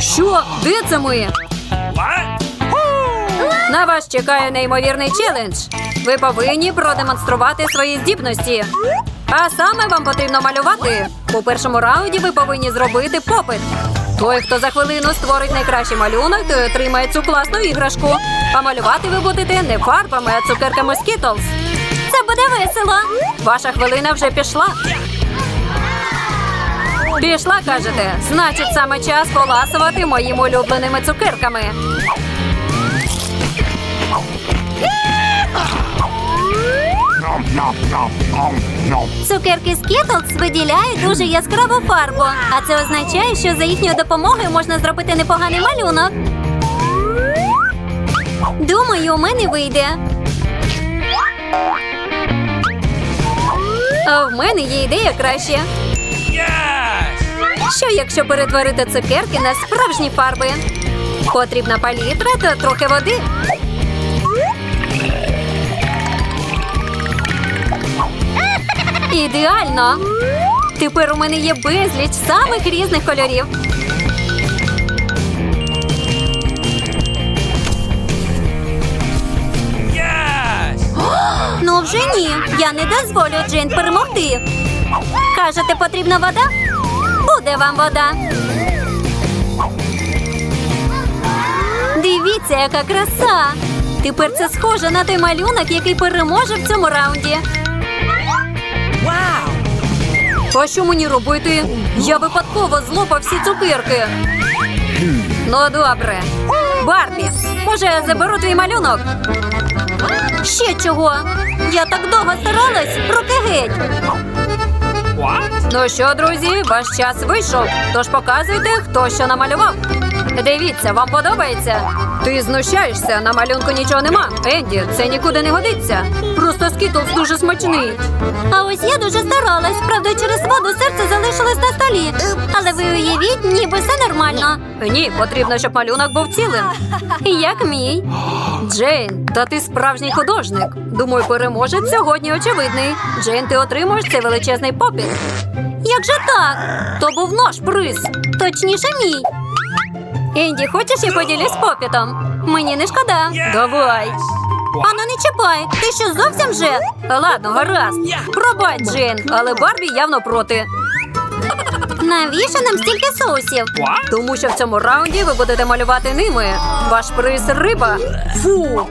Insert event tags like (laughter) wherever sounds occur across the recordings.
Що? Де це ми? На вас чекає неймовірний челендж. Ви повинні продемонструвати свої здібності. А саме вам потрібно малювати. У першому раунді ви повинні зробити попит. Той, хто за хвилину створить найкращий малюнок, той отримає цю класну іграшку. А малювати ви будете не фарбами, а цукерками Skittles. Це буде весело. Ваша хвилина вже пішла. Пішла, кажете. Значить, саме час поласувати моїми улюбленими цукерками. Цукерки Skittles виділяють дуже яскраву фарбу, а це означає, що за їхньою допомогою можна зробити непоганий малюнок. Думаю, у мене вийде. А в мене є ідея краще. Що якщо перетворити цукерки на справжні фарби? Потрібна палітра та трохи води. Ідеально! Тепер у мене є безліч самих різних кольорів. Ну вже ні. Я не дозволю Джейн перемогти. Кажете, потрібна вода? Буде вам вода. Дивіться, яка краса! Тепер це схоже на той малюнок, який переможе в цьому раунді. Вау! А що мені робити? Я випадково злопав всі цукерки. Ну, добре. Барбі, може, я заберу твій малюнок? Ще чого? Я так довго старалась, руки геть. Ну що, друзі, ваш час вийшов. Тож показуйте, хто що намалював. Дивіться, вам подобається? Ти знущаєшся, на малюнку нічого нема. Енді, це нікуди не годиться. Просто скітлс дуже смачний. А ось я дуже старалась. Правда, через воду серце залишилось на столі. Але ви уявіть, ніби все нормально. Ні, потрібно, щоб малюнок був цілим. Як мій. Джейн, та ти справжній художник. Думаю, переможець сьогодні очевидний. Джейн, ти отримуєш цей величезний попіт. Як же так? То був наш приз. Точніше, мій. Енді, хочеш я поділюсь попітом? Мені не шкода. Давай. Ану, не чіпай. Ти що зовсім вже? Ладно, гаразд. Пробач, Джейн, але Барбі явно проти. Навіщо нам стільки соусів? Тому що в цьому раунді ви будете малювати ними. Ваш приз риба. Фу.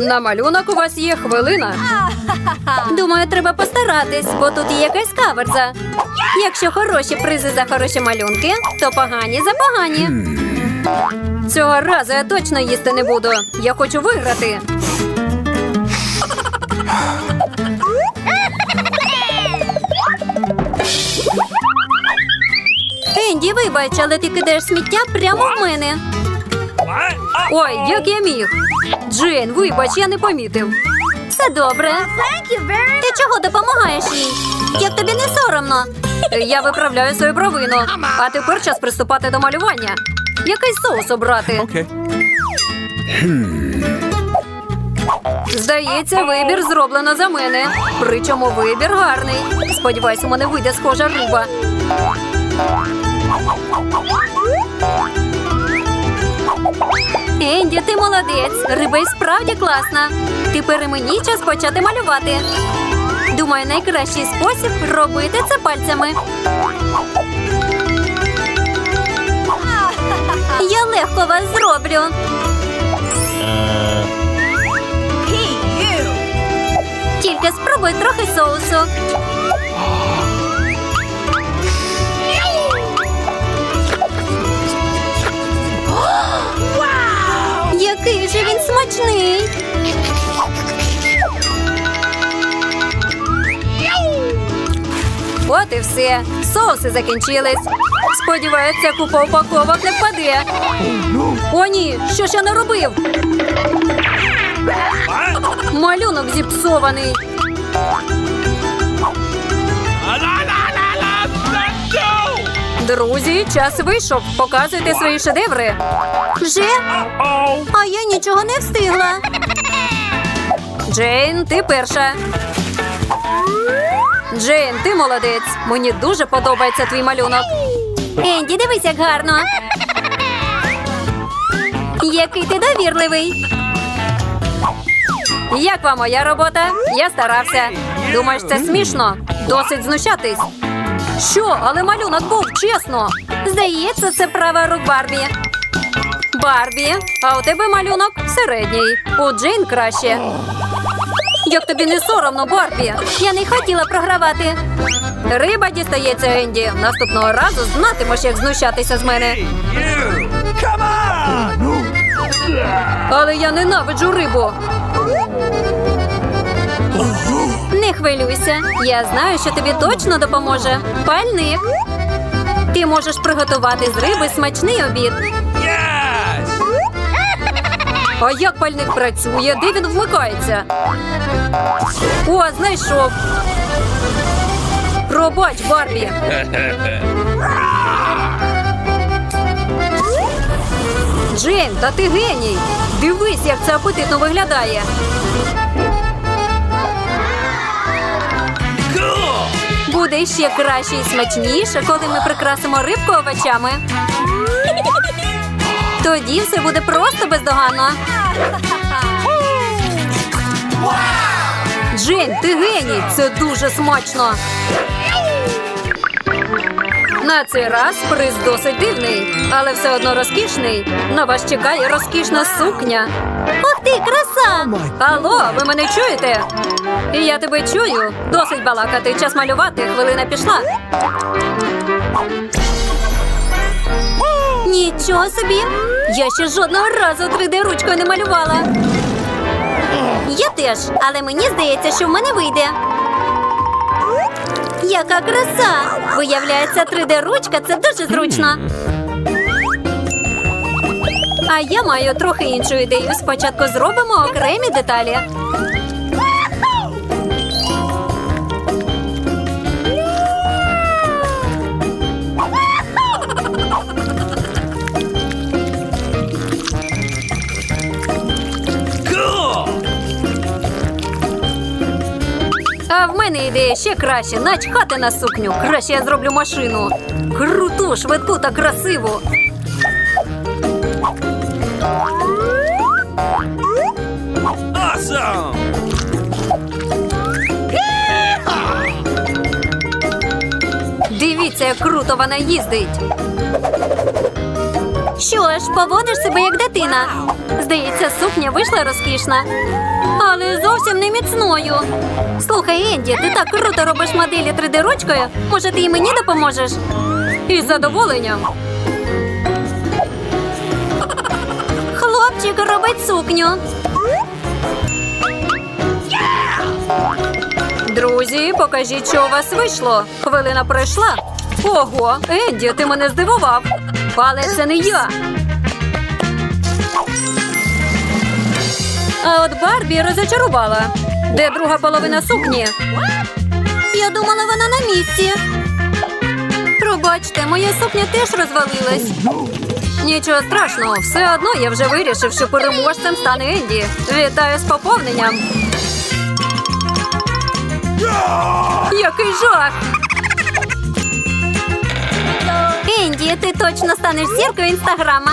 На малюнок у вас є хвилина. (laughs) Думаю, треба постаратись, бо тут є якась каверза. Якщо хороші призи за хороші малюнки, то погані за погані. Цього разу я точно їсти не буду. Я хочу виграти. Енді, вибач, але ти кидаєш сміття прямо в мене. Ой, як я міг. Джейн, вибач, я не помітив. Все добре. Ти чого допомагаєш їй? Як тобі не соромно? Я виправляю свою провину. А тепер час приступати до малювання. Який соус обрати? Okay. Здається, вибір зроблено за мене. Причому вибір гарний. Сподіваюсь, у мене вийде схожа риба. Енді, ти молодець. Риба й справді класна. Тепер і мені час почати малювати. Думаю, найкращий спосіб робити це пальцями. (laughs) Я легко вас зроблю. Тільки спробуй трохи соусу. Який же він смачний. От і все. Соуси закінчились. Сподіваюся, купа упаковок не впаде. О, ні, що ж я наробив? Малюнок зіпсований. Друзі, час вийшов. Показуйте свої шедеври. Вже? А я нічого не встигла. Джейн, ти перша. Джейн, ти молодець. Мені дуже подобається твій малюнок. Енді, дивись, як гарно. Який ти довірливий. Як вам моя робота? Я старався. Думаєш, це смішно? Досить знущатись. Що, але малюнок був, чесно. Здається, це права рук Барбі. Барбі, а у тебе малюнок середній. У Джейн краще. Як тобі не соромно, Барбі? Я не хотіла програвати. Риба дістається Енді. Наступного разу знатимеш, як знущатися з мене. Але я ненавиджу рибу. Не хвилюйся. Я знаю, що тобі точно допоможе. Пальник. Ти можеш приготувати з риби смачний обід. А як пальник працює? Де він вмикається? О, знайшов. Пробач, Барбі. Джейн, та ти геній. Дивись, як це апетитно виглядає. Буде ще краще і смачніше, коли ми прикрасимо рибку овочами. Тоді все буде просто бездоганно. Джейн, ти геній. Це дуже смачно. На цей раз приз досить дивний, але все одно розкішний. На вас чекає розкішна сукня. Ух ти, краса! Алло, ви мене чуєте? Я тебе чую. Досить балакати. Час малювати. Хвилина пішла. Нічого собі! Я ще жодного разу 3D ручкою не малювала. Я теж, але мені здається, що в мене вийде. Яка краса! Виявляється, 3D ручка це дуже зручно. А я маю трохи іншу ідею. Спочатку зробимо окремі деталі. Мене ідея ще краще. Начхати на сукню. Краще я зроблю машину. Круту, швидку та красиву. Awesome! Дивіться, як круто вона їздить. Що ж, поводиш себе як дитина. Здається, сукня вийшла розкішна. Але зовсім не міцною. Слухай, Енді, ти так круто робиш моделі 3D ручкою. Може, ти і мені допоможеш? Із задоволенням. Хлопчик робить сукню. Друзі, покажіть, що у вас вийшло. Хвилина пройшла. Ого, Енді, ти мене здивував. Але це не я. А от Барбі розочарувала. Де друга половина сукні? Я думала, вона на місці. Пробачте, моя сукня теж розвалилась. Нічого страшного, все одно я вже вирішив, що переможцем стане Енді. Вітаю з поповненням. Який жах! Енді, ти точно станеш зіркою інстаграма.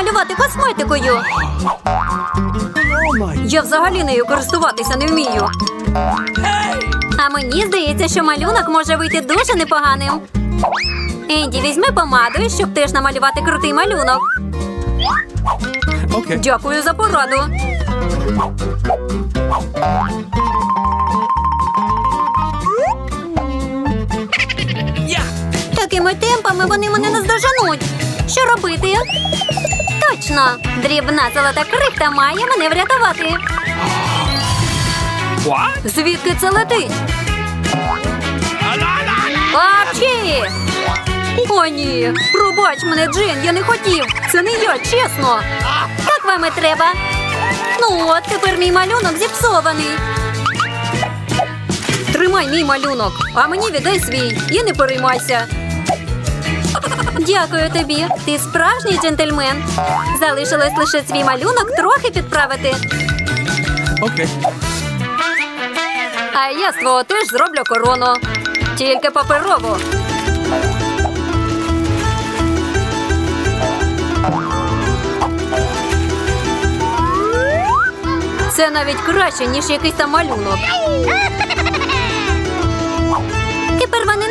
Малювати косметикою? Я взагалі нею користуватися не вмію. А мені здається, що малюнок може вийти дуже непоганим. Енді, візьми помаду, щоб теж намалювати крутий малюнок. Okay. Дякую за пораду. Такими темпами вони мене наздоженуть. Що робити? Точно, дрібна золота крихта має мене врятувати. Звідки це летить? Апчі! О, ні. Пробач мене, Джейн, я не хотів. Це не я, чесно. Так вам і треба. Ну от, тепер мій малюнок зіпсований. Тримай мій малюнок, а мені віддай свій і не переймайся. Дякую тобі. Ти справжній джентльмен. Залишилось лише свій малюнок трохи підправити. Okay. А я з твого теж зроблю корону. Тільки паперову. Це навіть краще, ніж якийсь там малюнок.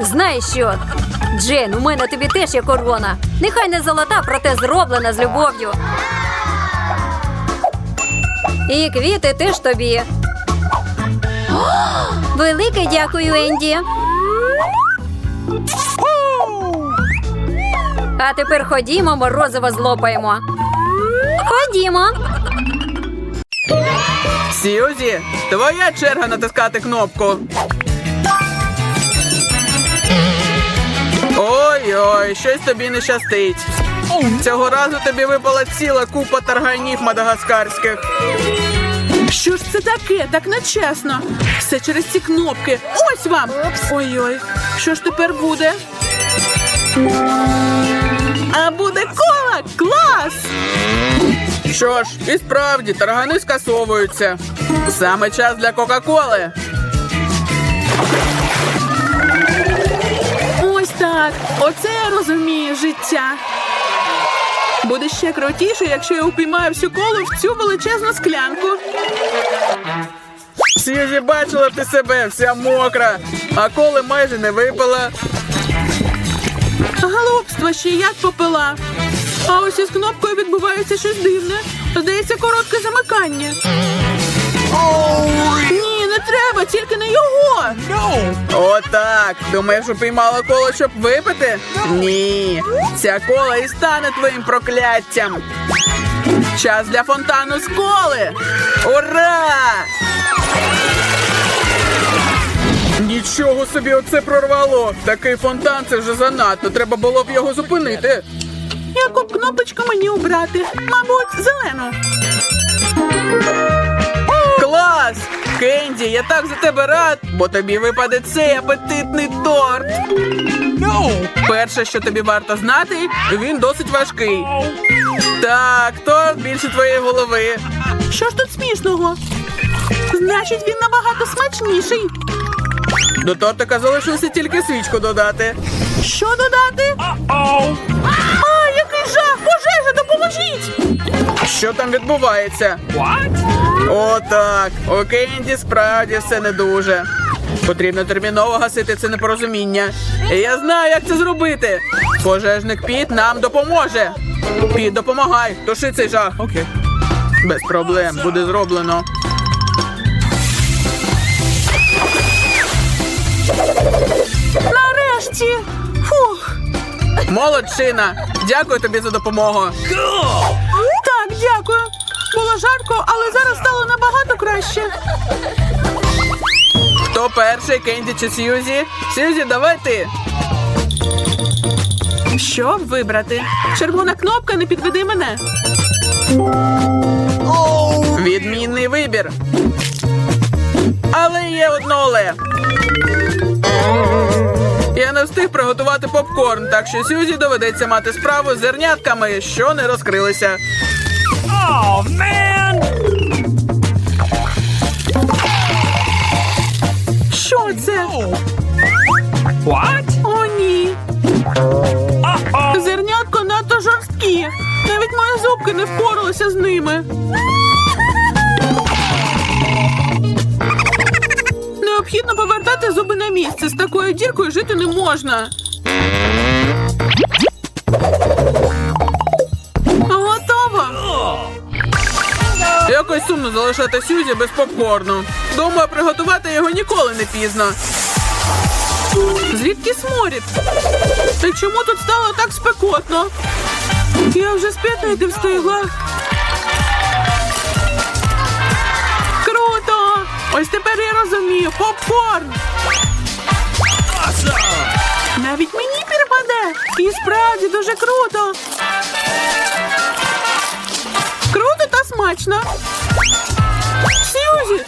Знаєш що? Джейн, у мене тобі теж є корона. Нехай не золота, проте зроблена з любов'ю. І квіти теж тобі. Велике дякую, Енді. А тепер ходімо, морозиво злопаємо. Ходімо. Сьюзі, твоя черга натискати кнопку. Щось тобі не щастить. Цього разу тобі випала ціла купа тарганів мадагаскарських. Що ж це таке? Так нечесно. Все через ці кнопки. Ось вам. Ой-ой, що ж тепер буде? А буде кола! Клас! Що ж, і справді таргани скасовуються. Саме час для Кока-Коли. Так. Оце я розумію життя. Буде ще крутіше, якщо я упіймаю всю колу в цю величезну склянку. Сьюзі бачила ти себе, вся мокра, а коли майже не випила. Голубство ще як попила. А ось із кнопкою відбувається щось дивне. Здається, коротке замикання. Ні, не треба, тільки не його. Отак. Думаєш, упіймала коло, щоб випити? Ні. Ця кола і стане твоїм прокляттям. Час для фонтану з коли. Ура! Нічого собі оце прорвало. Такий фонтан це вже занадто. Треба було б його зупинити. Яку б кнопочку мені обрати? Мабуть, зелену. Клас! Кенді, я так за тебе рад, бо тобі випаде цей апетитний торт. Перше, що тобі варто знати, він досить важкий. Так, торт більше твоєї голови. Що ж тут смішного? Значить, він набагато смачніший. До тортика залишилося тільки свічку додати. Що додати? А, який жах! Пожежа, допоможіть! Що там відбувається? О, так. У Кенді справді все не дуже. Потрібно терміново гасити це непорозуміння. І я знаю, як це зробити. Пожежник Піт нам допоможе. Піт, допомагай, туши цей жах. Окей. Без проблем, буде зроблено. Нарешті. Фух. Молодчина. Дякую тобі за допомогу. Дякую. Було жарко, але зараз стало набагато краще. Хто перший, Кенді чи Сьюзі? Сьюзі, давай ти. Що вибрати? Червона кнопка не підведи мене. Відмінний вибір. Але є одно але. Я не встиг приготувати попкорн, так що Сюзі доведеться мати справу з зернятками, що не розкрилися. Oh, man! Що це? What? О, ні. Uh-oh! Зернятко надто жорсткі. Навіть мої зубки не впоралися з ними. Необхідно повертати зуби на місце. З такою діркою жити не можна. Якось залишати Сюзі без попкорну. Думаю, приготувати його ніколи не пізно. Звідки сморід? Та чому тут стало так спекотно? Я вже сп'ятнити встигла. Круто! Ось тепер я розумію. Попкорн! Навіть мені перепаде. І справді дуже круто. Круто та смачно.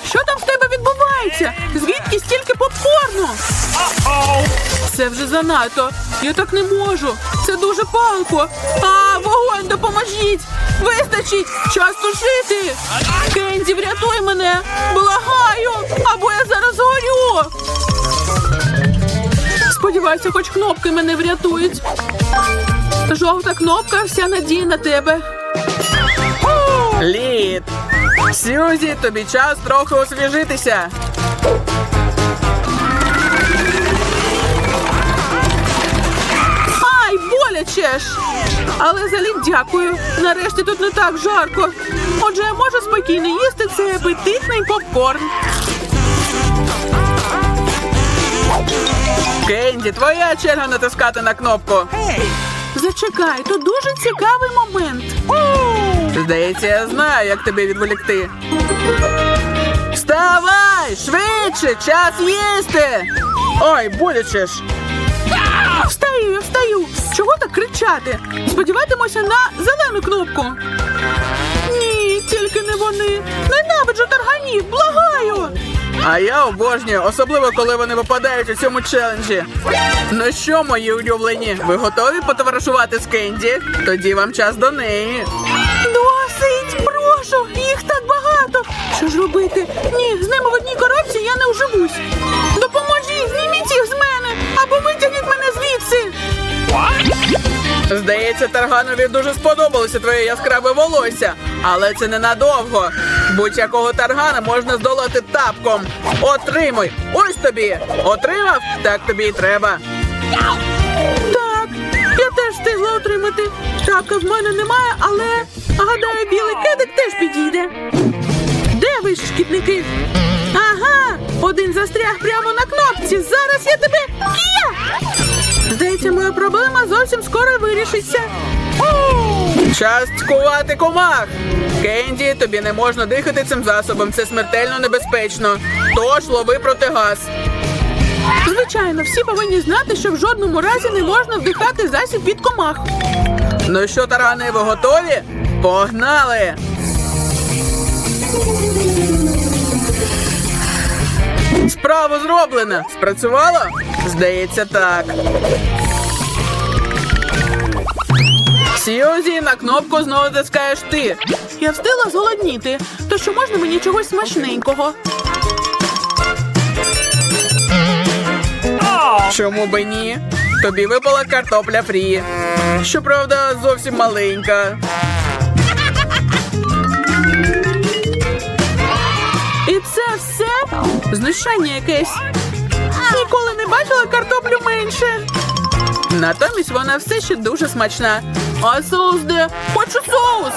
Що там в тебе відбувається? Звідки стільки попкорну? Це вже занадто. Я так не можу. Це дуже палко. А, вогонь, допоможіть! Вистачить! Час тушити! Кенді, врятуй мене! Благаю! Або я зараз горю! Сподіваюся, хоч кнопки мене врятують. Жовта кнопка, вся надія на тебе. Лід! Сюзі, тобі час трохи освіжитися. Ай, боляче ж! Але залі дякую. Нарешті тут не так жарко. Отже, я можу спокійно їсти цей апетитний попкорн. Кенді, твоя черга натискати на кнопку. Зачекай, тут дуже цікавий момент. Здається, я знаю, як тебе відволікти. Вставай! Швидше! Час їсти! Ой, боляче ж! Встаю, я встаю. Чого так кричати? Сподіватимуся на зелену кнопку. Ні, тільки не вони. Ненавиджу тарганів, благаю. А я обожнюю, особливо коли вони випадають у цьому челенджі. Ну що, мої улюблені, ви готові потоваришувати з Кенді? Тоді вам час до неї. Прошу, їх так багато. Що ж робити? Ні, з ними в одній коробці я не уживусь. Допоможіть, зніміть їх з мене або витягніть мене звідси. Здається, Тарганові дуже сподобалося твоє яскраве волосся, але це ненадовго. Будь-якого таргана можна здолати тапком. Отримуй! Ось тобі! Отримав? Так тобі і треба. Так, я теж встигла отримати. Тапка в мене немає, але гадаю, білий кедик теж підійде. Де ви, ж шкідники? Ага, один застряг прямо на кнопці. Зараз я тебе. Кія! Здається, моя проблема зовсім скоро вирішиться. Час цькувати комах! Кенді, тобі не можна дихати цим засобом. Це смертельно небезпечно. Тож лови протигаз. Звичайно, всі повинні знати, що в жодному разі не можна вдихати засіб від комах. Ну що, тарани, ви готові? Погнали! Справа зроблена. Спрацювало? Здається, так. Сьюзі, на кнопку знову тискаєш ти. Я встигла зголодніти, то що можна мені чогось смачненького? Чому би ні? Тобі випала картопля фрі. Щоправда, зовсім маленька. Знущання якесь. Ніколи не бачила картоплю менше. Натомість вона все ще дуже смачна. А соус де? Хочу соус.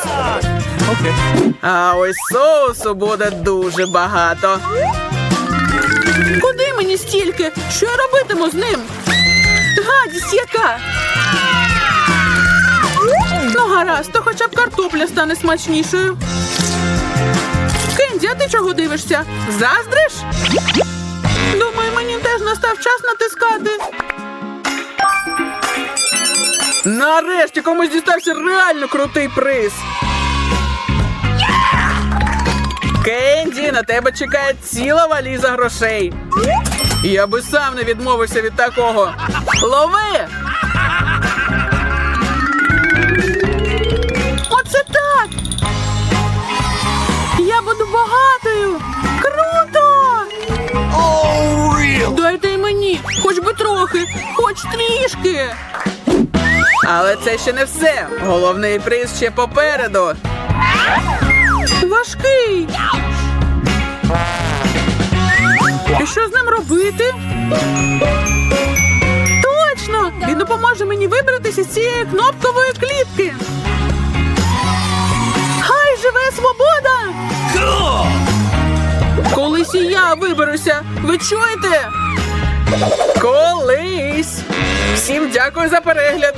А ось соусу буде дуже багато. Куди мені стільки? Що я робитиму з ним? Гадість яка? Ну, гаразд, то хоча б картопля стане смачнішою. А ти чого дивишся? Заздриш? Думаю, мені теж настав час натискати. Нарешті комусь дістався реально крутий приз. Кенді, на тебе чекає ціла валіза грошей. Я би сам не відмовився від такого. Лови! Оце так! Багатою! Круто! Oh, real. Дайте й мені, хоч би трохи, хоч трішки. Але це ще не все. Головний приз ще попереду. Важкий. І що з ним робити? Точно! Він допоможе мені вибратися з цієї кнопкової клітки. Живе свобода! Колись і я виберуся. Ви чуєте? Колись. Всім дякую за перегляд.